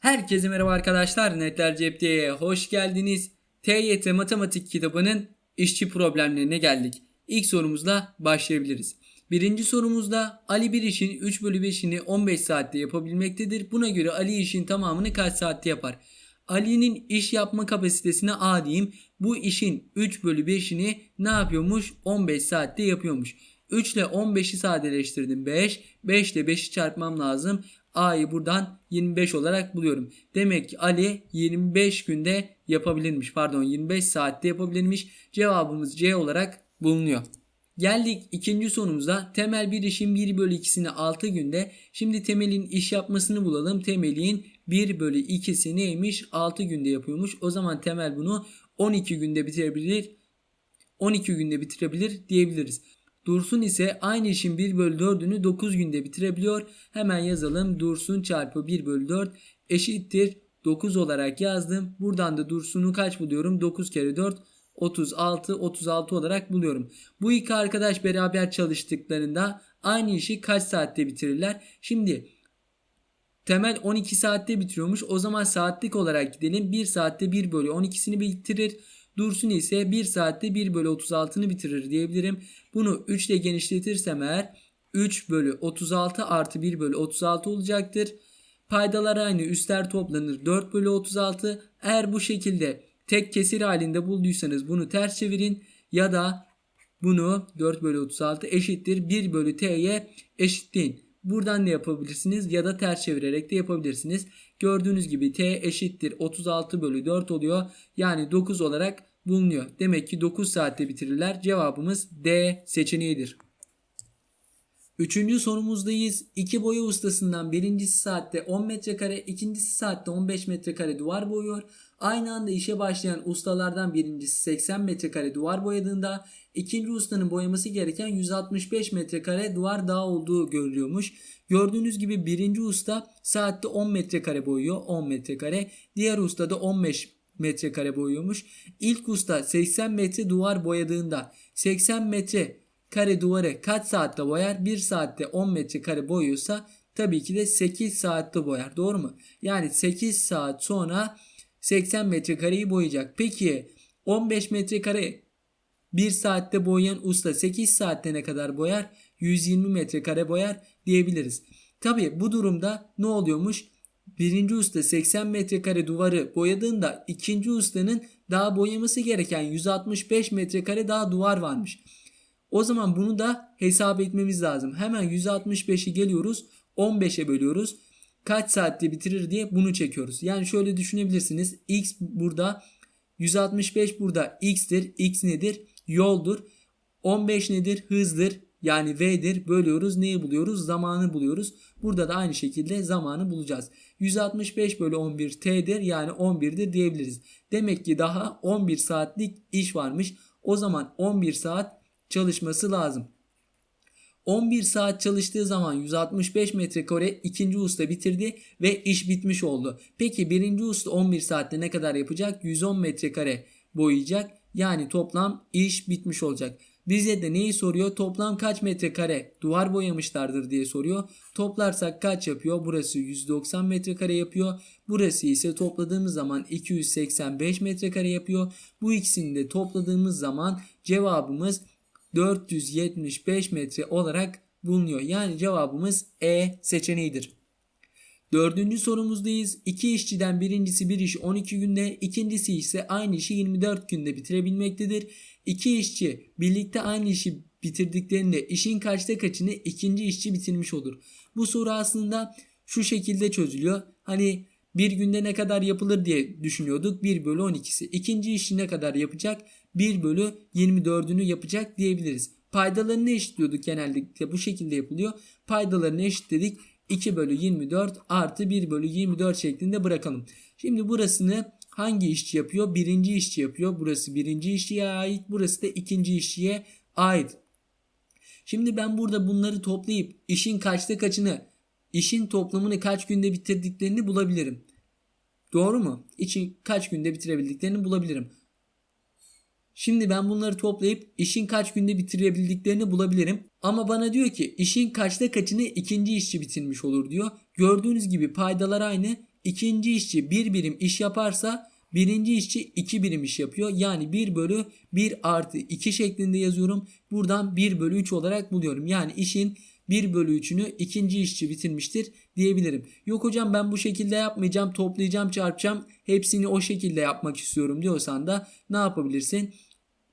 Herkese merhaba arkadaşlar. Netler Cep'te hoş geldiniz. TYT Matematik kitabının işçi problemlerine geldik. İlk sorumuzla başlayabiliriz. Birinci sorumuzda Ali bir işin 3 bölü 5'ini 15 saatte yapabilmektedir. Buna göre Ali işin tamamını kaç saatte yapar? Ali'nin iş yapma kapasitesine A diyeyim. Bu işin 3 bölü 5'ini ne yapıyormuş? 15 saatte yapıyormuş. 3 ile 15'i sadeleştirdim 5. 5 ile 5'i çarpmam lazım. A'yı buradan 25 olarak buluyorum. Demek ki Ali 25 günde yapabilirmiş. Pardon 25 saatte yapabilirmiş. Cevabımız C olarak bulunuyor. Geldik ikinci sorumuza. Temel bir işin 1 bölü 2'sini 6 günde. Şimdi Temel'in iş yapmasını bulalım. Temel'in 1 bölü 2'si neymiş? 6 günde yapıyormuş. O zaman Temel bunu 12 günde bitirebilir. 12 günde bitirebilir diyebiliriz. Dursun ise aynı işin 1 bölü 4'ünü 9 günde bitirebiliyor. Hemen yazalım. Dursun çarpı 1 bölü 4 eşittir 9 olarak yazdım. Buradan da Dursun'u kaç buluyorum? 9 kere 4 36 36 olarak buluyorum. Bu iki arkadaş beraber çalıştıklarında aynı işi kaç saatte bitirirler? Şimdi Temel 12 saatte bitiriyormuş. O zaman saatlik olarak gidelim. 1 saatte 1 bölü 12'sini bitirir. Dursun ise 1 saatte 1 bölü 36'nı bitirir diyebilirim. Bunu 3 ile genişletirsem eğer 3 bölü 36 artı 1 bölü 36 olacaktır. Paydalar aynı üstler toplanır 4 bölü 36. Eğer bu şekilde tek kesir halinde bulduysanız bunu ters çevirin ya da bunu 4 bölü 36 eşittir 1 bölü t'ye eşitleyin. Buradan ne yapabilirsiniz ya da ters çevirerek de yapabilirsiniz. Gördüğünüz gibi t eşittir 36 bölü 4 oluyor. Yani 9 olarak bulunuyor. Demek ki 9 saatte bitirirler. Cevabımız D seçeneğidir. Üçüncü sorumuzdayız. İki boya ustasından birincisi saatte 10 metrekare, ikincisi saatte 15 metrekare duvar boyuyor. Aynı anda işe başlayan ustalardan birincisi 80 metrekare duvar boyadığında ikinci ustanın boyaması gereken 165 metrekare duvar daha olduğu görülüyormuş. Gördüğünüz gibi birinci usta saatte 10 metrekare boyuyor 10 metrekare. Diğer usta da 15 metrekare boyuyormuş. İlk usta 80 metre duvar boyadığında 80 metre kare duvarı kaç saatte boyar? 1 saatte 10 metrekare boyuyorsa tabii ki de 8 saatte boyar. Doğru mu? Yani 8 saat sonra 80 metrekareyi boyayacak. Peki 15 metrekare 1 saatte boyayan usta 8 saatte ne kadar boyar? 120 metrekare boyar diyebiliriz. Tabii bu durumda ne oluyormuş? Birinci usta 80 metrekare duvarı boyadığında ikinci ustanın daha boyaması gereken 165 metrekare daha duvar varmış. O zaman bunu da hesap etmemiz lazım. Hemen 165'i geliyoruz 15'e bölüyoruz. Kaç saatte bitirir diye bunu çekiyoruz. Yani şöyle düşünebilirsiniz. X burada 165 burada x'tir. X nedir? Yoldur. 15 nedir? Hızdır. Yani V'dir. Bölüyoruz. Neyi buluyoruz? Zamanı buluyoruz. Burada da aynı şekilde zamanı bulacağız. 165 bölü 11 T'dir. Yani 11'dir diyebiliriz. Demek ki daha 11 saatlik iş varmış. O zaman 11 saat çalışması lazım. 11 saat çalıştığı zaman 165 metrekare ikinci usta bitirdi ve iş bitmiş oldu. Peki birinci usta 11 saatte ne kadar yapacak? 110 metrekare boyayacak. Yani toplam iş bitmiş olacak. Bize de neyi soruyor? Toplam kaç metrekare duvar boyamışlardır diye soruyor. Toplarsak kaç yapıyor? Burası 190 metrekare yapıyor. Burası ise topladığımız zaman 285 metrekare yapıyor. Bu ikisini de topladığımız zaman cevabımız 475 metre olarak bulunuyor. Yani cevabımız E seçeneğidir. Dördüncü sorumuzdayız. İki işçiden birincisi bir işi 12 günde, ikincisi ise aynı işi 24 günde bitirebilmektedir. İki işçi birlikte aynı işi bitirdiklerinde işin kaçta kaçını ikinci işçi bitirmiş olur. Bu soru aslında şu şekilde çözülüyor. Hani bir günde ne kadar yapılır diye düşünüyorduk. 1 bölü 12'si. İkinci işi ne kadar yapacak? 1 bölü 24'ünü yapacak diyebiliriz. Paydalarını eşitliyorduk genellikle bu şekilde yapılıyor. Paydalarını eşitledik. 2 bölü 24 artı 1 bölü 24 şeklinde bırakalım. Şimdi burasını hangi işçi yapıyor? Birinci işçi yapıyor. Burası birinci işçiye ait. Burası da ikinci işçiye ait. Şimdi ben burada bunları toplayıp işin kaçta kaçını, işin toplamını kaç günde bitirdiklerini bulabilirim. Doğru mu? İşin kaç günde bitirebildiklerini bulabilirim. Şimdi ben bunları toplayıp işin kaç günde bitirebildiklerini bulabilirim. Ama bana diyor ki işin kaçta kaçını ikinci işçi bitirmiş olur diyor. Gördüğünüz gibi paydalar aynı. ikinci işçi bir birim iş yaparsa birinci işçi iki birim iş yapıyor. Yani 1 bölü 1 artı 2 şeklinde yazıyorum. Buradan 1 bölü 3 olarak buluyorum. Yani işin 1 bölü 3'ünü ikinci işçi bitirmiştir diyebilirim. Yok hocam ben bu şekilde yapmayacağım toplayacağım çarpacağım hepsini o şekilde yapmak istiyorum diyorsan da ne yapabilirsin?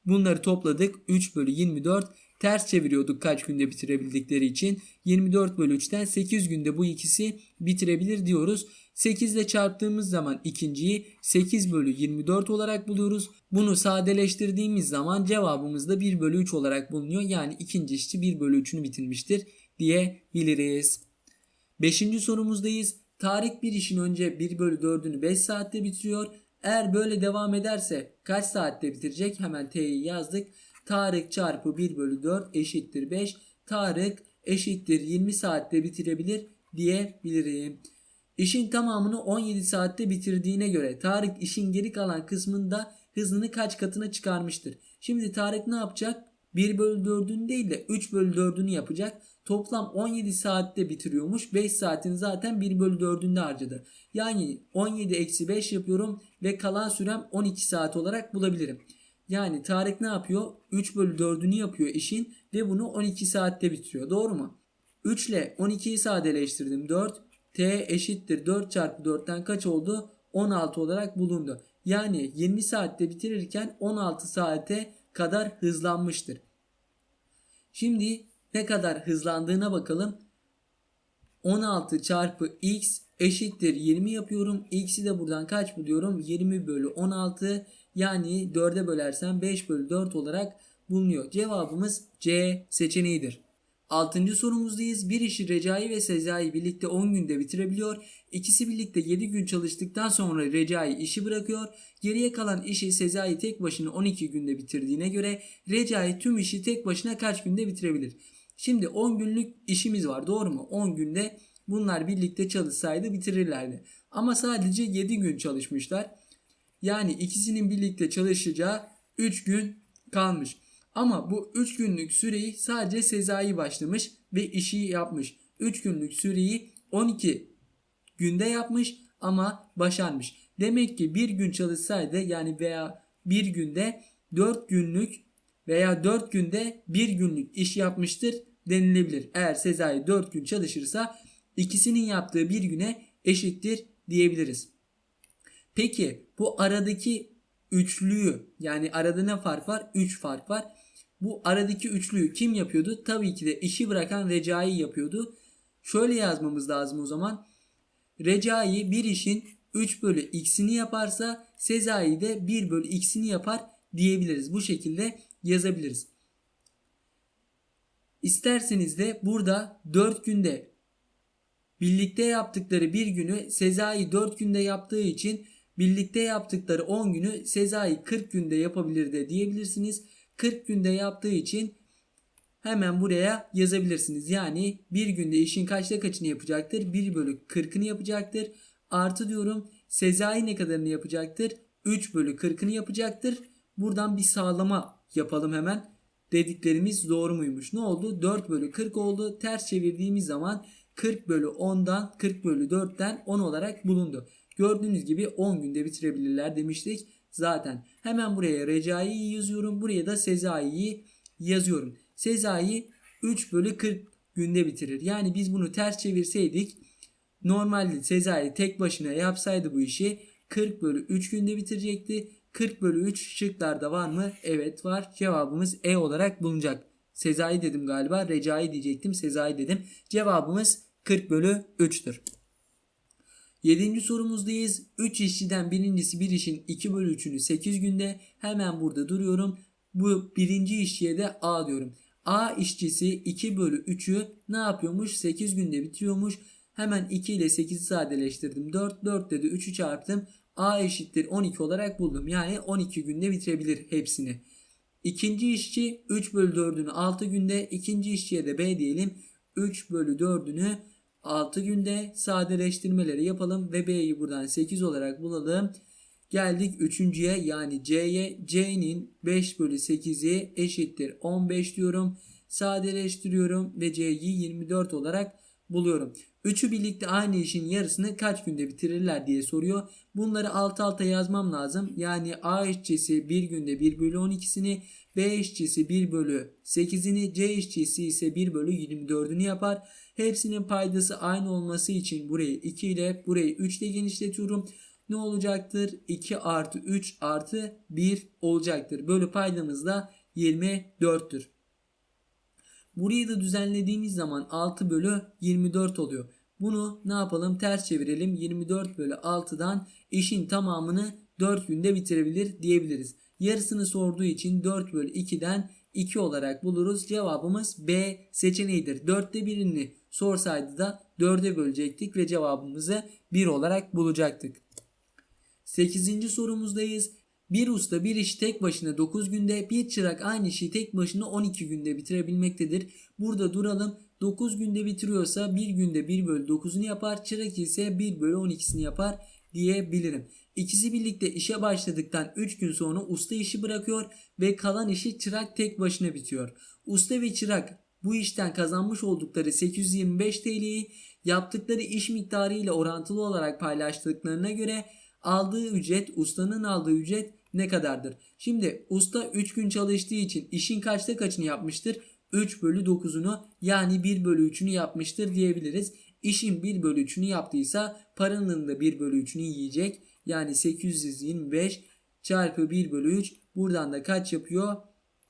Bunları topladık 3 bölü 24 ters çeviriyorduk kaç günde bitirebildikleri için. 24 bölü 3'ten 8 günde bu ikisi bitirebilir diyoruz. 8 ile çarptığımız zaman ikinciyi 8 bölü 24 olarak buluyoruz. Bunu sadeleştirdiğimiz zaman cevabımız da 1 bölü 3 olarak bulunuyor. Yani ikinci işçi 1 bölü 3'ünü bitirmiştir diyebiliriz. Beşinci sorumuzdayız. Tarık bir işin önce 1 bölü 4'ünü 5 saatte bitiriyor. Eğer böyle devam ederse kaç saatte bitirecek? Hemen T'yi yazdık. Tarık çarpı 1 bölü 4 eşittir 5. Tarık eşittir 20 saatte bitirebilir diyebilirim. İşin tamamını 17 saatte bitirdiğine göre Tarık işin geri kalan kısmında hızını kaç katına çıkarmıştır? Şimdi Tarık ne yapacak? 1 bölü 4'ünü değil de 3 bölü 4'ünü yapacak. Toplam 17 saatte bitiriyormuş. 5 saatini zaten 1 bölü 4'ünde harcadı. Yani 17 eksi 5 yapıyorum ve kalan sürem 12 saat olarak bulabilirim. Yani Tarık ne yapıyor? 3 bölü 4'ünü yapıyor işin ve bunu 12 saatte bitiriyor. Doğru mu? 3 ile 12'yi sadeleştirdim. 4. T eşittir 4 çarpı 4'ten kaç oldu? 16 olarak bulundu. Yani 20 saatte bitirirken 16 saate kadar hızlanmıştır. Şimdi ne kadar hızlandığına bakalım. 16 çarpı x eşittir 20 yapıyorum. X'i de buradan kaç buluyorum? 20 bölü 16 yani 4'e bölersem 5 bölü 4 olarak bulunuyor. Cevabımız C seçeneğidir. Altıncı sorumuzdayız. Bir işi Recai ve Sezai birlikte 10 günde bitirebiliyor. İkisi birlikte 7 gün çalıştıktan sonra Recai işi bırakıyor. Geriye kalan işi Sezai tek başına 12 günde bitirdiğine göre Recai tüm işi tek başına kaç günde bitirebilir? Şimdi 10 günlük işimiz var doğru mu? 10 günde bunlar birlikte çalışsaydı bitirirlerdi. Ama sadece 7 gün çalışmışlar. Yani ikisinin birlikte çalışacağı 3 gün kalmış. Ama bu 3 günlük süreyi sadece Sezai başlamış ve işi yapmış. 3 günlük süreyi 12 günde yapmış ama başarmış. Demek ki bir gün çalışsaydı yani veya bir günde 4 günlük veya 4 günde bir günlük iş yapmıştır denilebilir. Eğer Sezai 4 gün çalışırsa ikisinin yaptığı bir güne eşittir diyebiliriz. Peki bu aradaki üçlüyü yani arada ne fark var? 3 fark var. Bu aradaki üçlüyü kim yapıyordu? Tabii ki de işi bırakan Recai yapıyordu. Şöyle yazmamız lazım o zaman. Recai bir işin 3 bölü x'ini yaparsa Sezai de 1 bölü x'ini yapar diyebiliriz. Bu şekilde yazabiliriz. İsterseniz de burada 4 günde birlikte yaptıkları bir günü Sezai 4 günde yaptığı için birlikte yaptıkları 10 günü Sezai 40 günde yapabilir de diyebilirsiniz. 40 günde yaptığı için hemen buraya yazabilirsiniz. Yani bir günde işin kaçta kaçını yapacaktır? 1 bölü 40'ını yapacaktır. Artı diyorum Sezai ne kadarını yapacaktır? 3 bölü 40'ını yapacaktır. Buradan bir sağlama yapalım hemen. Dediklerimiz doğru muymuş? Ne oldu? 4 bölü 40 oldu. Ters çevirdiğimiz zaman 40 bölü 10'dan 40 bölü 4'ten 10 olarak bulundu. Gördüğünüz gibi 10 günde bitirebilirler demiştik zaten. Hemen buraya Recai'yi yazıyorum. Buraya da Sezai'yi yazıyorum. Sezai 3 bölü 40 günde bitirir. Yani biz bunu ters çevirseydik normalde Sezai tek başına yapsaydı bu işi 40 bölü 3 günde bitirecekti. 40 bölü 3 şıklarda var mı? Evet var. Cevabımız E olarak bulunacak. Sezai dedim galiba. Recai diyecektim. Sezai dedim. Cevabımız 40 bölü 3'tür. Yedinci sorumuzdayız. 3 işçiden birincisi bir işin 2 bölü 3'ünü 8 günde hemen burada duruyorum. Bu birinci işçiye de A diyorum. A işçisi 2 bölü 3'ü ne yapıyormuş? 8 günde bitiriyormuş. Hemen 2 ile 8'i sadeleştirdim. 4, 4 dedi 3'ü çarptım. A eşittir 12 olarak buldum. Yani 12 günde bitirebilir hepsini. İkinci işçi 3 bölü 4'ünü 6 günde. ikinci işçiye de B diyelim. 3 bölü 4'ünü 6 günde sadeleştirmeleri yapalım ve B'yi buradan 8 olarak bulalım. Geldik üçüncüye yani C'ye. C'nin 5 bölü 8'i eşittir 15 diyorum. Sadeleştiriyorum ve C'yi 24 olarak buluyorum. Üçü birlikte aynı işin yarısını kaç günde bitirirler diye soruyor. Bunları alt alta yazmam lazım. Yani A işçisi bir günde 1 bölü 12'sini, B işçisi 1 bölü 8'ini, C işçisi ise 1 bölü 24'ünü yapar. Hepsinin paydası aynı olması için burayı 2 ile burayı 3 ile genişletiyorum. Ne olacaktır? 2 artı 3 artı 1 olacaktır. Bölü paydamız da 24'tür. Burayı da düzenlediğimiz zaman 6 bölü 24 oluyor. Bunu ne yapalım? Ters çevirelim. 24 bölü 6'dan işin tamamını 4 günde bitirebilir diyebiliriz. Yarısını sorduğu için 4 bölü 2'den 2 olarak buluruz. Cevabımız B seçeneğidir. 4'te birini sorsaydı da 4'e bölecektik ve cevabımızı 1 olarak bulacaktık. 8. sorumuzdayız. Bir usta bir işi tek başına 9 günde, bir çırak aynı işi tek başına 12 günde bitirebilmektedir. Burada duralım. 9 günde bitiriyorsa 1 günde 1 bölü 9'unu yapar. Çırak ise 1 bölü 12'sini yapar diyebilirim. İkisi birlikte işe başladıktan 3 gün sonra usta işi bırakıyor ve kalan işi çırak tek başına bitiyor. Usta ve çırak bu işten kazanmış oldukları 825 TL'yi yaptıkları iş miktarı ile orantılı olarak paylaştıklarına göre aldığı ücret, ustanın aldığı ücret ne kadardır? Şimdi usta 3 gün çalıştığı için işin kaçta kaçını yapmıştır? 3 bölü 9'unu yani 1 bölü 3'ünü yapmıştır diyebiliriz. İşin 1 bölü 3'ünü yaptıysa paranın da 1 bölü 3'ünü yiyecek. Yani 825 çarpı 1 bölü 3 buradan da kaç yapıyor?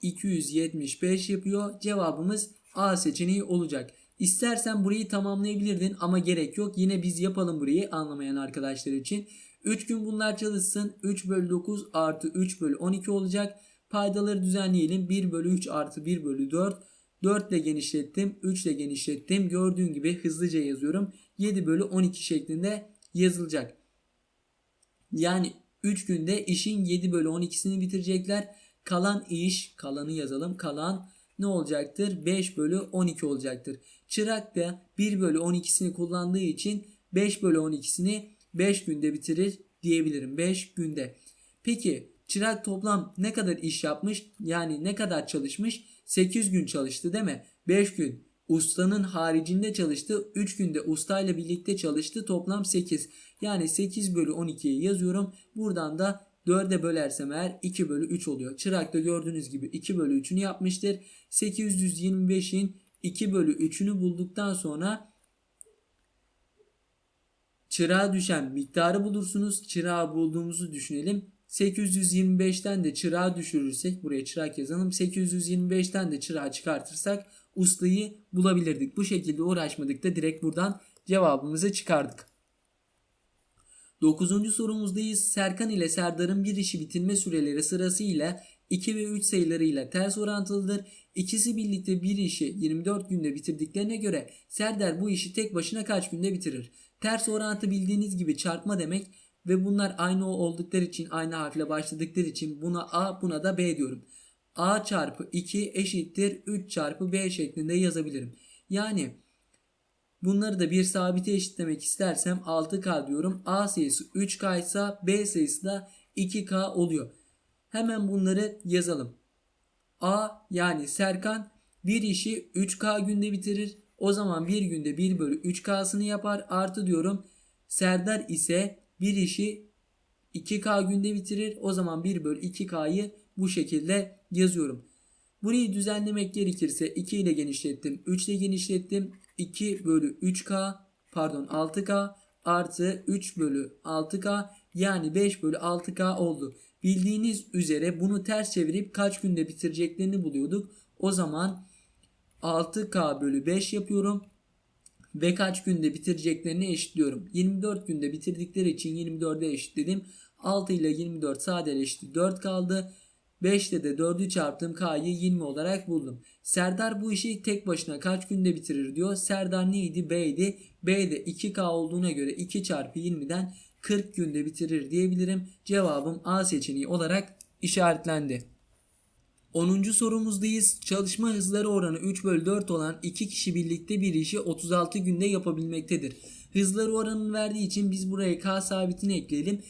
275 yapıyor. Cevabımız A seçeneği olacak. İstersen burayı tamamlayabilirdin ama gerek yok. Yine biz yapalım burayı anlamayan arkadaşlar için. 3 gün bunlar çalışsın. 3 bölü 9 artı 3 bölü 12 olacak. Paydaları düzenleyelim. 1 bölü 3 artı 1 bölü 4. 4 ile genişlettim. 3 ile genişlettim. Gördüğün gibi hızlıca yazıyorum. 7 bölü 12 şeklinde yazılacak. Yani 3 günde işin 7 bölü 12'sini bitirecekler. Kalan iş, kalanı yazalım. Kalan ne olacaktır? 5 bölü 12 olacaktır. Çırak da 1 bölü 12'sini kullandığı için 5 bölü 12'sini 5 günde bitirir diyebilirim. 5 günde. Peki çırak toplam ne kadar iş yapmış? Yani ne kadar çalışmış? 8 gün çalıştı değil mi? 5 gün ustanın haricinde çalıştı. 3 günde ustayla birlikte çalıştı. Toplam 8. Yani 8 bölü 12'yi yazıyorum. Buradan da 4'e bölersem eğer 2 bölü 3 oluyor. Çırakta gördüğünüz gibi 2 bölü 3'ünü yapmıştır. 825'in 2 bölü 3'ünü bulduktan sonra çırağa düşen miktarı bulursunuz. Çırağı bulduğumuzu düşünelim. 825'ten de çırağı düşürürsek buraya çırak yazalım. 825'ten de çırağı çıkartırsak ustayı bulabilirdik. Bu şekilde uğraşmadık da direkt buradan cevabımızı çıkardık. 9. sorumuzdayız. Serkan ile Serdar'ın bir işi bitirme süreleri sırasıyla 2 ve 3 sayılarıyla ters orantılıdır. İkisi birlikte bir işi 24 günde bitirdiklerine göre Serdar bu işi tek başına kaç günde bitirir? Ters orantı bildiğiniz gibi çarpma demek ve bunlar aynı oldukları için aynı harfle başladıkları için buna A buna da B diyorum. A çarpı 2 eşittir 3 çarpı B şeklinde yazabilirim. Yani bunları da bir sabite eşitlemek istersem 6K diyorum. A sayısı 3K ise B sayısı da 2K oluyor. Hemen bunları yazalım. A yani Serkan bir işi 3K günde bitirir. O zaman bir günde 1 bölü 3K'sını yapar. Artı diyorum. Serdar ise bir işi 2K günde bitirir. O zaman 1 bölü 2K'yı bu şekilde yazıyorum. Burayı düzenlemek gerekirse 2 ile genişlettim. 3 ile genişlettim. 2 bölü 3K pardon 6K artı 3 bölü 6K yani 5 bölü 6K oldu. Bildiğiniz üzere bunu ters çevirip kaç günde bitireceklerini buluyorduk. O zaman 6K bölü 5 yapıyorum. Ve kaç günde bitireceklerini eşitliyorum. 24 günde bitirdikleri için 24'e eşitledim. 6 ile 24 sadeleşti 4 kaldı. 5 ile de 4'ü çarptım K'yı 20 olarak buldum. Serdar bu işi tek başına kaç günde bitirir diyor. Serdar neydi? B'ydi. B de 2K olduğuna göre 2 çarpı 20'den 40 günde bitirir diyebilirim. Cevabım A seçeneği olarak işaretlendi. 10. sorumuzdayız. Çalışma hızları oranı 3 bölü 4 olan 2 kişi birlikte bir işi 36 günde yapabilmektedir. Hızları oranını verdiği için biz buraya K sabitini ekleyelim.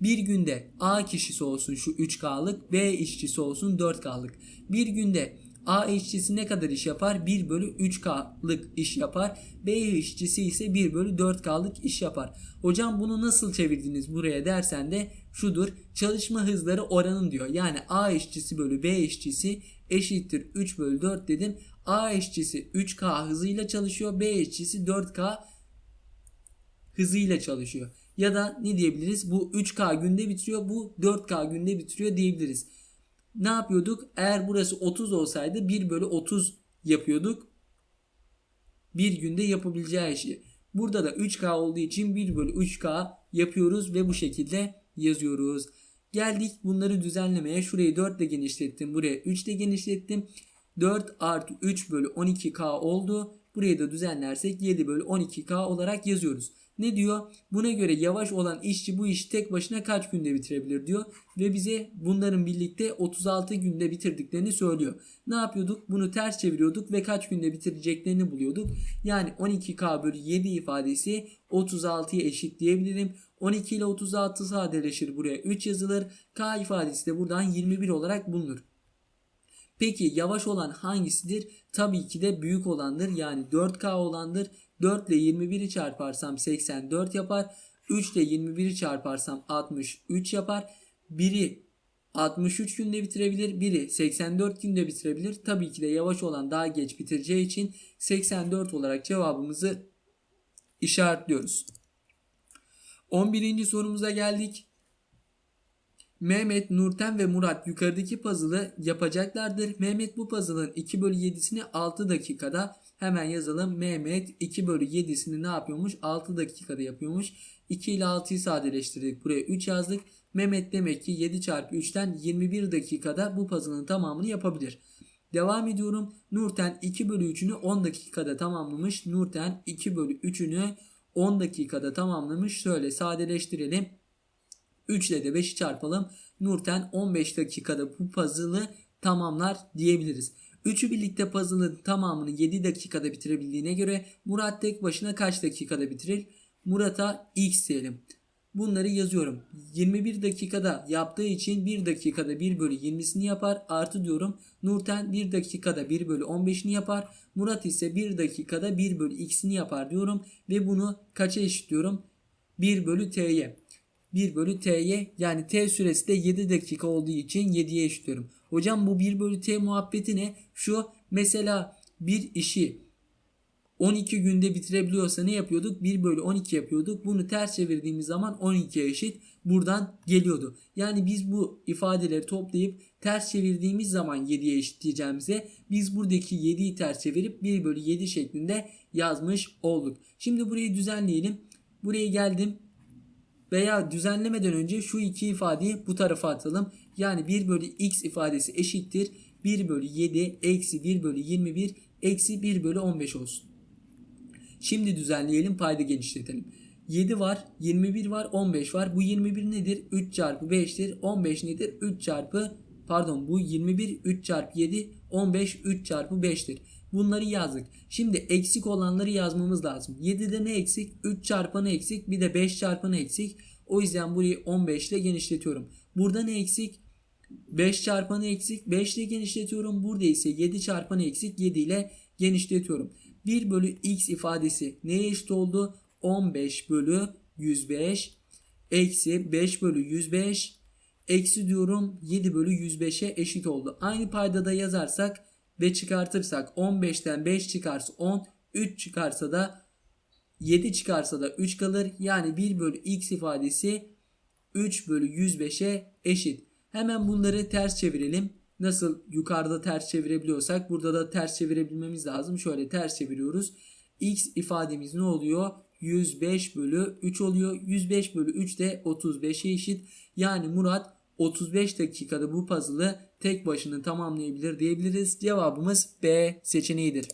Bir günde A kişisi olsun şu 3K'lık, B işçisi olsun 4K'lık. Bir günde A işçisi ne kadar iş yapar? 1 bölü 3K'lık iş yapar. B işçisi ise 1 bölü 4K'lık iş yapar. Hocam bunu nasıl çevirdiniz buraya dersen de şudur. Çalışma hızları oranın diyor. Yani A işçisi bölü B işçisi eşittir 3 bölü 4 dedim. A işçisi 3K hızıyla çalışıyor. B işçisi 4K hızıyla çalışıyor. Ya da ne diyebiliriz? Bu 3K günde bitiriyor. Bu 4K günde bitiriyor diyebiliriz. Ne yapıyorduk? Eğer burası 30 olsaydı 1 bölü 30 yapıyorduk. Bir günde yapabileceği işi. Burada da 3K olduğu için 1 bölü 3K yapıyoruz ve bu şekilde yazıyoruz. Geldik bunları düzenlemeye. Şurayı 4 ile genişlettim. Buraya 3 ile genişlettim. 4 artı 3 bölü 12K oldu. Burayı da düzenlersek 7 bölü 12K olarak yazıyoruz. Ne diyor? Buna göre yavaş olan işçi bu işi tek başına kaç günde bitirebilir diyor. Ve bize bunların birlikte 36 günde bitirdiklerini söylüyor. Ne yapıyorduk? Bunu ters çeviriyorduk ve kaç günde bitireceklerini buluyorduk. Yani 12K bölü 7 ifadesi 36'ya eşit diyebilirim. 12 ile 36 sadeleşir buraya 3 yazılır. K ifadesi de buradan 21 olarak bulunur. Peki yavaş olan hangisidir? Tabii ki de büyük olandır. Yani 4K olandır. 4 ile 21'i çarparsam 84 yapar. 3 ile 21'i çarparsam 63 yapar. Biri 63 günde bitirebilir. Biri 84 günde bitirebilir. Tabii ki de yavaş olan daha geç bitireceği için 84 olarak cevabımızı işaretliyoruz. 11. sorumuza geldik. Mehmet, Nurten ve Murat yukarıdaki puzzle'ı yapacaklardır. Mehmet bu puzzle'ın 2 bölü 7'sini 6 dakikada hemen yazalım. Mehmet 2 bölü 7'sini ne yapıyormuş? 6 dakikada yapıyormuş. 2 ile 6'yı sadeleştirdik. Buraya 3 yazdık. Mehmet demek ki 7 çarpı 3'ten 21 dakikada bu puzzle'ın tamamını yapabilir. Devam ediyorum. Nurten 2 bölü 3'ünü 10 dakikada tamamlamış. Nurten 2 bölü 3'ünü 10 dakikada tamamlamış. Şöyle sadeleştirelim. 3 ile de 5'i çarpalım. Nurten 15 dakikada bu puzzle'ı tamamlar diyebiliriz. Üçü birlikte puzzle'ın tamamını 7 dakikada bitirebildiğine göre Murat tek başına kaç dakikada bitirir? Murat'a x diyelim. Bunları yazıyorum. 21 dakikada yaptığı için 1 dakikada 1 bölü 20'sini yapar. Artı diyorum. Nurten 1 dakikada 1 bölü 15'ini yapar. Murat ise 1 dakikada 1 bölü x'ini yapar diyorum. Ve bunu kaça eşitliyorum? 1 bölü t'ye. 1 bölü t'ye yani t süresi de 7 dakika olduğu için 7'ye eşitliyorum. Hocam bu 1 bölü t muhabbeti ne? Şu mesela bir işi 12 günde bitirebiliyorsa ne yapıyorduk? 1 bölü 12 yapıyorduk. Bunu ters çevirdiğimiz zaman 12'ye eşit buradan geliyordu. Yani biz bu ifadeleri toplayıp ters çevirdiğimiz zaman 7'ye eşitleyeceğimize biz buradaki 7'yi ters çevirip 1 bölü 7 şeklinde yazmış olduk. Şimdi burayı düzenleyelim. Buraya geldim veya düzenlemeden önce şu iki ifadeyi bu tarafa atalım. Yani 1 bölü x ifadesi eşittir. 1 bölü 7 eksi 1 bölü 21 eksi 1 bölü 15 olsun. Şimdi düzenleyelim payda genişletelim. 7 var, 21 var, 15 var. Bu 21 nedir? 3 çarpı 5'tir. 15 nedir? 3 çarpı pardon bu 21 3 çarpı 7 15 3 çarpı 5'tir. Bunları yazdık. Şimdi eksik olanları yazmamız lazım. 7'de ne eksik? 3 çarpanı eksik. Bir de 5 çarpanı eksik. O yüzden burayı 15 ile genişletiyorum. Burada ne eksik? 5 çarpanı eksik. 5 ile genişletiyorum. Burada ise 7 çarpanı eksik. 7 ile genişletiyorum. 1 bölü x ifadesi neye eşit oldu? 15 bölü 105 eksi 5 bölü 105 eksi diyorum 7 bölü 105'e eşit oldu. Aynı payda da yazarsak ve çıkartırsak 15'ten 5 çıkarsa 10 3 çıkarsa da 7 çıkarsa da 3 kalır. Yani 1 bölü x ifadesi 3 bölü 105'e eşit. Hemen bunları ters çevirelim. Nasıl yukarıda ters çevirebiliyorsak burada da ters çevirebilmemiz lazım. Şöyle ters çeviriyoruz. X ifademiz ne oluyor? 105 bölü 3 oluyor. 105 bölü 3 de 35'e eşit. Yani Murat 35 dakikada bu puzzle'ı tek başına tamamlayabilir diyebiliriz. Cevabımız B seçeneğidir.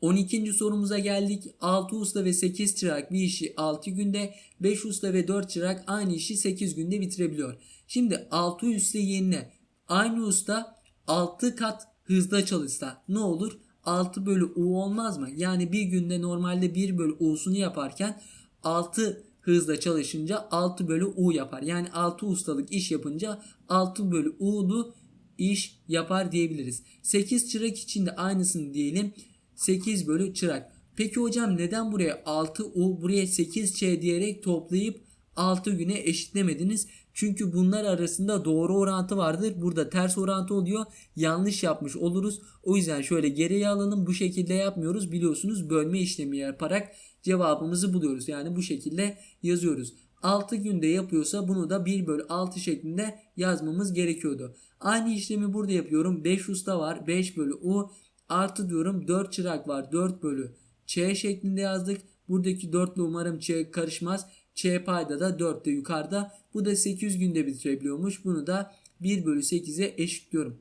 12. sorumuza geldik. 6 usta ve 8 çırak bir işi 6 günde, 5 usta ve 4 çırak aynı işi 8 günde bitirebiliyor. Şimdi 6 usta yerine aynı usta 6 kat hızda çalışsa ne olur? 6 bölü U olmaz mı? Yani bir günde normalde 1 bölü U'sunu yaparken 6 hızla çalışınca 6 bölü U yapar. Yani 6 ustalık iş yapınca 6 bölü U'lu iş yapar diyebiliriz. 8 çırak için de aynısını diyelim. 8 bölü çırak. Peki hocam neden buraya 6U buraya 8Ç diyerek toplayıp 6 güne eşitlemediniz? Çünkü bunlar arasında doğru orantı vardır. Burada ters orantı oluyor. Yanlış yapmış oluruz. O yüzden şöyle geriye alalım. Bu şekilde yapmıyoruz. Biliyorsunuz bölme işlemi yaparak cevabımızı buluyoruz. Yani bu şekilde yazıyoruz. 6 günde yapıyorsa bunu da 1 bölü 6 şeklinde yazmamız gerekiyordu. Aynı işlemi burada yapıyorum. 5 usta var. 5 bölü U artı diyorum 4 çırak var. 4 bölü Ç şeklinde yazdık. Buradaki 4 ile umarım Ç karışmaz. Ç payda da 4 de yukarıda. Bu da 800 günde bitirebiliyormuş. Bunu da 1 bölü 8'e eşitliyorum.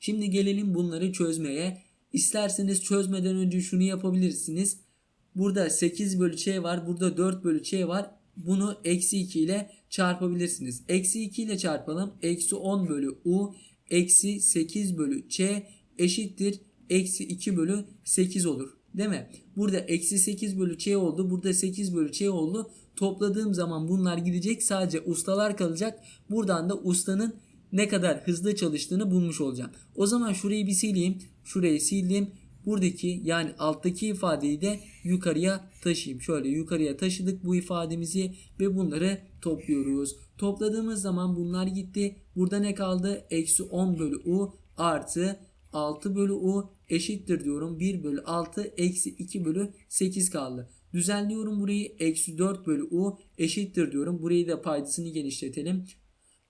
Şimdi gelelim bunları çözmeye. İsterseniz çözmeden önce şunu yapabilirsiniz. Burada 8 bölü ç var. Burada 4 bölü ç var. Bunu eksi 2 ile çarpabilirsiniz. Eksi 2 ile çarpalım. Eksi 10 bölü u eksi 8 bölü ç eşittir. Eksi 2 bölü 8 olur. Değil mi? Burada eksi 8 bölü ç oldu. Burada 8 bölü ç oldu. Topladığım zaman bunlar gidecek. Sadece ustalar kalacak. Buradan da ustanın ne kadar hızlı çalıştığını bulmuş olacağım. O zaman şurayı bir sileyim. Şurayı sildim. Buradaki yani alttaki ifadeyi de yukarıya taşıyayım. Şöyle yukarıya taşıdık bu ifademizi ve bunları topluyoruz. Topladığımız zaman bunlar gitti. Burada ne kaldı? Eksi 10 bölü u artı 6 bölü u eşittir diyorum. 1 bölü 6 eksi 2 bölü 8 kaldı. Düzenliyorum burayı. Eksi 4 bölü u eşittir diyorum. Burayı da paydasını genişletelim.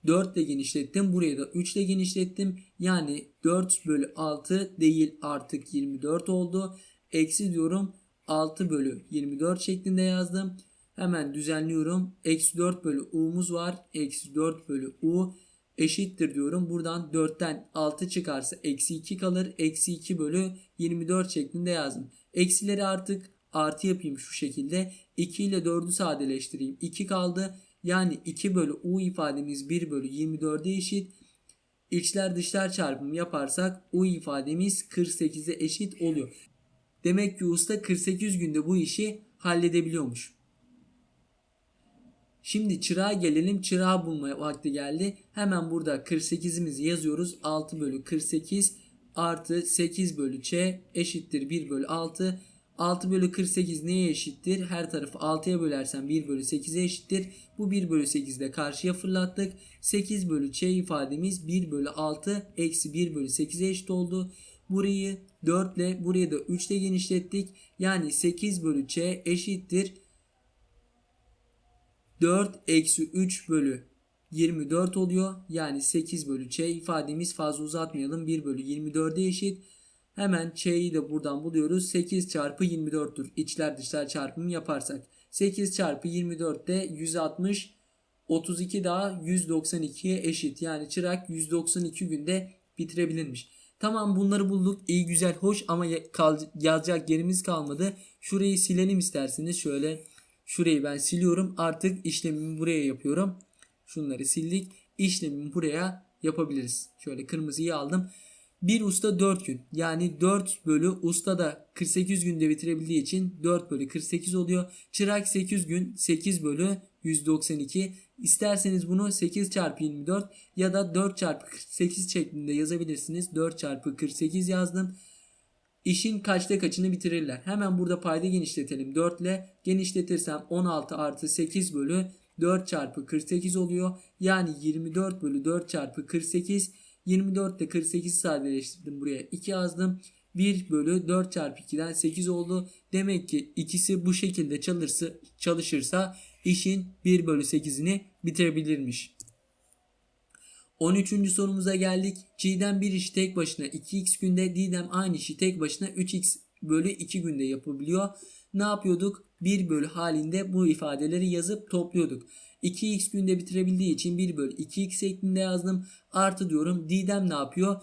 4 ile genişlettim. Burayı da 3 ile genişlettim. Yani 4 bölü 6 değil artık 24 oldu. Eksi diyorum 6 bölü 24 şeklinde yazdım. Hemen düzenliyorum. Eksi 4 bölü u'muz var. Eksi 4 bölü u eşittir diyorum. Buradan 4'ten 6 çıkarsa eksi 2 kalır. Eksi 2 bölü 24 şeklinde yazdım. Eksileri artık artı yapayım şu şekilde. 2 ile 4'ü sadeleştireyim. 2 kaldı. Yani 2 bölü u ifademiz 1 bölü 24'e eşit. İçler dışlar çarpımı yaparsak u ifademiz 48'e eşit oluyor. Demek ki usta 48 günde bu işi halledebiliyormuş. Şimdi çırağa gelelim. Çırağı bulmaya vakti geldi. Hemen burada 48'imizi yazıyoruz. 6 bölü 48 artı 8 bölü ç eşittir 1 bölü 6. 6 bölü 48 neye eşittir? Her tarafı 6'ya bölersen 1 bölü 8'e eşittir. Bu 1 bölü 8'de karşıya fırlattık. 8 bölü ç ifademiz 1 bölü 6 eksi 1 bölü 8'e eşit oldu. Burayı 4 ile burayı da 3 ile genişlettik. Yani 8 bölü ç eşittir. 4 eksi 3 bölü 24 oluyor. Yani 8 bölü ç ifademiz fazla uzatmayalım. 1 bölü 24'e eşit. Hemen ç'yi de buradan buluyoruz. 8 çarpı 24'tür. İçler dışlar çarpımı yaparsak. 8 çarpı 24 de 160. 32 daha 192'ye eşit. Yani çırak 192 günde bitirebilirmiş. Tamam bunları bulduk. İyi güzel hoş ama yazacak yerimiz kalmadı. Şurayı silelim isterseniz. Şöyle şurayı ben siliyorum. Artık işlemimi buraya yapıyorum. Şunları sildik. İşlemimi buraya yapabiliriz. Şöyle kırmızıyı aldım. Bir usta 4 gün. Yani 4 bölü usta da 48 günde bitirebildiği için 4 bölü 48 oluyor. Çırak 8 gün 8 bölü 192. İsterseniz bunu 8 çarpı 24 ya da 4 çarpı 48 şeklinde yazabilirsiniz. 4 çarpı 48 yazdım. İşin kaçta kaçını bitirirler. Hemen burada payda genişletelim. 4 ile genişletirsem 16 artı 8 bölü 4 çarpı 48 oluyor. Yani 24 bölü 4 çarpı 48 24 ile 48 sadeleştirdim buraya 2 yazdım. 1 bölü 4 çarpı 2'den 8 oldu. Demek ki ikisi bu şekilde çalışırsa, çalışırsa işin 1 bölü 8'ini bitirebilirmiş. 13. sorumuza geldik. C'den bir işi tek başına 2x günde, D'den aynı işi tek başına 3x bölü 2 günde yapabiliyor. Ne yapıyorduk? 1 bölü halinde bu ifadeleri yazıp topluyorduk. 2x günde bitirebildiği için 1 bölü 2x şeklinde yazdım. Artı diyorum D'den ne yapıyor?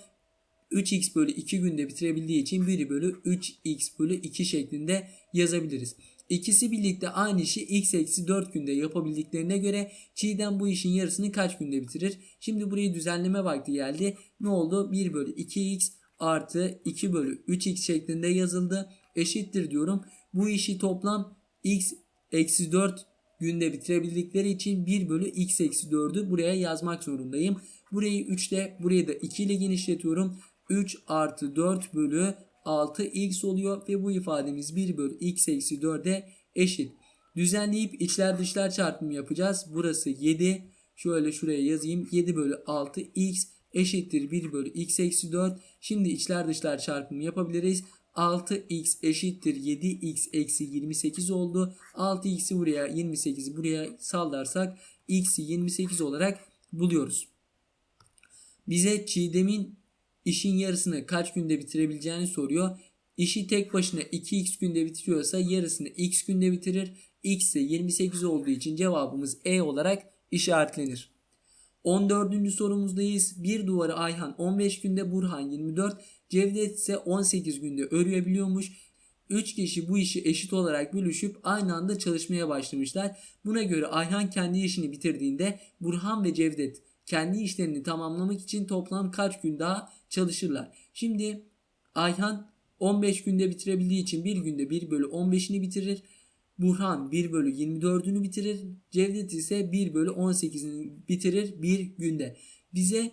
3x bölü 2 günde bitirebildiği için 1 bölü 3x bölü 2 şeklinde yazabiliriz. İkisi birlikte aynı işi x eksi 4 günde yapabildiklerine göre çiğden bu işin yarısını kaç günde bitirir? Şimdi burayı düzenleme vakti geldi. Ne oldu? 1 bölü 2x artı 2 bölü 3x şeklinde yazıldı. Eşittir diyorum. Bu işi toplam x eksi 4 günde bitirebildikleri için 1 bölü x eksi 4'ü buraya yazmak zorundayım. Burayı 3 ile burayı da 2 ile genişletiyorum. 3 artı 4 bölü 6x oluyor ve bu ifademiz 1 bölü x eksi 4'e eşit. Düzenleyip içler dışlar çarpımı yapacağız. Burası 7. Şöyle şuraya yazayım. 7 bölü 6 x eşittir 1 bölü x eksi 4. Şimdi içler dışlar çarpımı yapabiliriz. 6x eşittir 7x eksi 28 oldu. 6x'i buraya 28'i buraya sallarsak x'i 28 olarak buluyoruz. Bize Çiğdem'in işin yarısını kaç günde bitirebileceğini soruyor. İşi tek başına 2x günde bitiriyorsa yarısını x günde bitirir. x ise 28 olduğu için cevabımız E olarak işaretlenir. 14. sorumuzdayız. Bir duvarı Ayhan 15 günde, Burhan 24, Cevdet ise 18 günde örebiliyormuş. 3 kişi bu işi eşit olarak bölüşüp aynı anda çalışmaya başlamışlar. Buna göre Ayhan kendi işini bitirdiğinde Burhan ve Cevdet kendi işlerini tamamlamak için toplam kaç gün daha çalışırlar. Şimdi Ayhan 15 günde bitirebildiği için bir günde 1 bölü 15'ini bitirir. Burhan 1 bölü 24'ünü bitirir. Cevdet ise 1 bölü 18'ini bitirir bir günde. Bize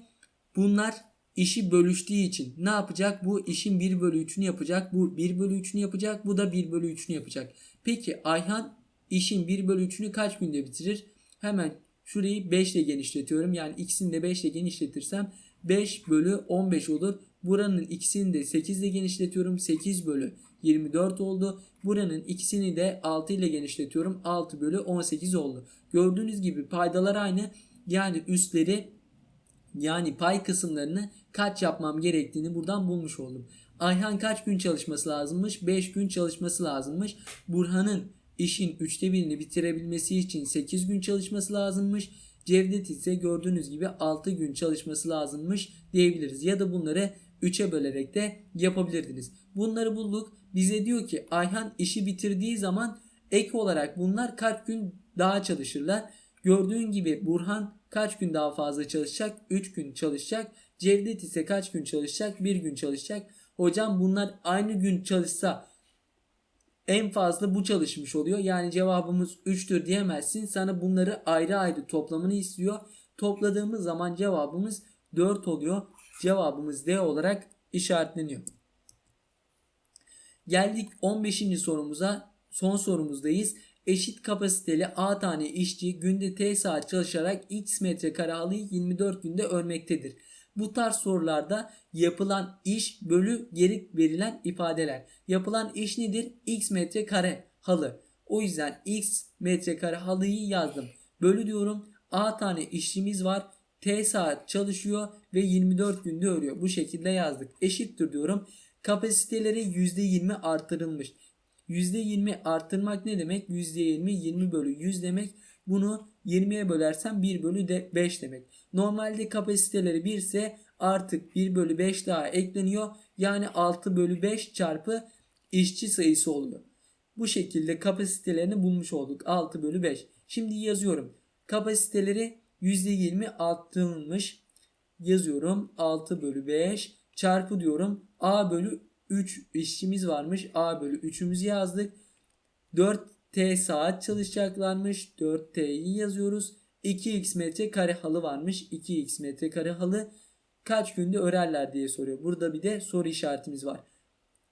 bunlar işi bölüştüğü için ne yapacak? Bu işin 1 bölü 3'ünü yapacak. Bu 1 bölü 3'ünü yapacak. Bu da 1 bölü 3'ünü yapacak. Peki Ayhan işin 1 bölü 3'ünü kaç günde bitirir? Hemen şurayı 5 ile genişletiyorum. Yani ikisini de 5 ile genişletirsem 5 bölü 15 olur. Buranın ikisini de 8 ile genişletiyorum. 8 bölü 24 oldu. Buranın ikisini de 6 ile genişletiyorum. 6 bölü 18 oldu. Gördüğünüz gibi paydalar aynı. Yani üstleri yani pay kısımlarını kaç yapmam gerektiğini buradan bulmuş oldum. Ayhan kaç gün çalışması lazımmış? 5 gün çalışması lazımmış. Burhan'ın işin 3'te birini bitirebilmesi için 8 gün çalışması lazımmış. Cevdet ise gördüğünüz gibi 6 gün çalışması lazımmış diyebiliriz. Ya da bunları 3'e bölerek de yapabilirdiniz. Bunları bulduk. Bize diyor ki Ayhan işi bitirdiği zaman ek olarak bunlar kaç gün daha çalışırlar. Gördüğün gibi Burhan kaç gün daha fazla çalışacak? 3 gün çalışacak. Cevdet ise kaç gün çalışacak? 1 gün çalışacak. Hocam bunlar aynı gün çalışsa en fazla bu çalışmış oluyor. Yani cevabımız 3'tür diyemezsin. Sana bunları ayrı ayrı toplamını istiyor. Topladığımız zaman cevabımız 4 oluyor. Cevabımız D olarak işaretleniyor. Geldik 15. sorumuza. Son sorumuzdayız. Eşit kapasiteli A tane işçi günde T saat çalışarak X metrekare halıyı 24 günde örmektedir. Bu tarz sorularda yapılan iş bölü geri verilen ifadeler. Yapılan iş nedir? X metrekare halı. O yüzden X metrekare halıyı yazdım. Bölü diyorum. A tane işçimiz var. T saat çalışıyor ve 24 günde örüyor. Bu şekilde yazdık. Eşittir diyorum. Kapasiteleri %20 artırılmış. %20 artırmak ne demek? %20 20 bölü 100 demek. Bunu 20'ye bölersem 1 bölü de 5 demek. Normalde kapasiteleri 1 ise artık 1 bölü 5 daha ekleniyor. Yani 6 bölü 5 çarpı işçi sayısı oluyor. Bu şekilde kapasitelerini bulmuş olduk. 6 bölü 5. Şimdi yazıyorum. Kapasiteleri %20 arttırılmış. Yazıyorum. 6 bölü 5 çarpı diyorum. A bölü 3 işçimiz varmış. A bölü 3'ümüzü yazdık. 4T saat çalışacaklarmış. 4T'yi yazıyoruz. 2x metre kare halı varmış. 2x metre kare halı kaç günde örerler diye soruyor. Burada bir de soru işaretimiz var.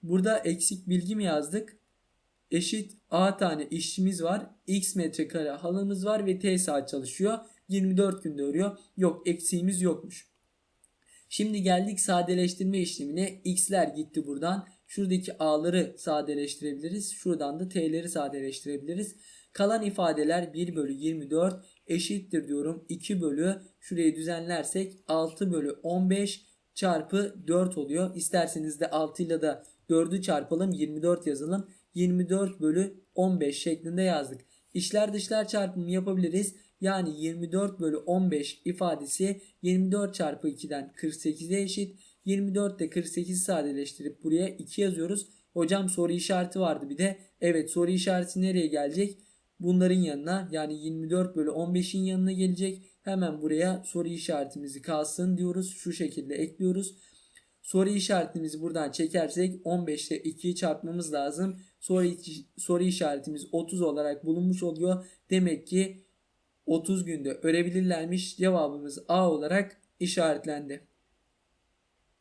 Burada eksik bilgi mi yazdık? Eşit A tane işçimiz var. X metrekare halımız var ve T saat çalışıyor. 24 günde örüyor. Yok eksiğimiz yokmuş. Şimdi geldik sadeleştirme işlemine. X'ler gitti buradan. Şuradaki A'ları sadeleştirebiliriz. Şuradan da T'leri sadeleştirebiliriz. Kalan ifadeler 1 bölü 24 eşittir diyorum. 2 bölü şurayı düzenlersek 6 bölü 15 çarpı 4 oluyor. İsterseniz de 6 ile de 4'ü çarpalım 24 yazalım. 24 bölü 15 şeklinde yazdık. İşler dışlar çarpımı yapabiliriz. Yani 24 bölü 15 ifadesi 24 çarpı 2'den 48'e eşit. 24 de 48'i sadeleştirip buraya 2 yazıyoruz. Hocam soru işareti vardı bir de. Evet soru işareti nereye gelecek? Bunların yanına yani 24 bölü 15'in yanına gelecek. Hemen buraya soru işaretimizi kalsın diyoruz. Şu şekilde ekliyoruz. Soru işaretimizi buradan çekersek 15 ile 2'yi çarpmamız lazım. Soru, soru işaretimiz 30 olarak bulunmuş oluyor. Demek ki 30 günde örebilirlermiş. Cevabımız A olarak işaretlendi.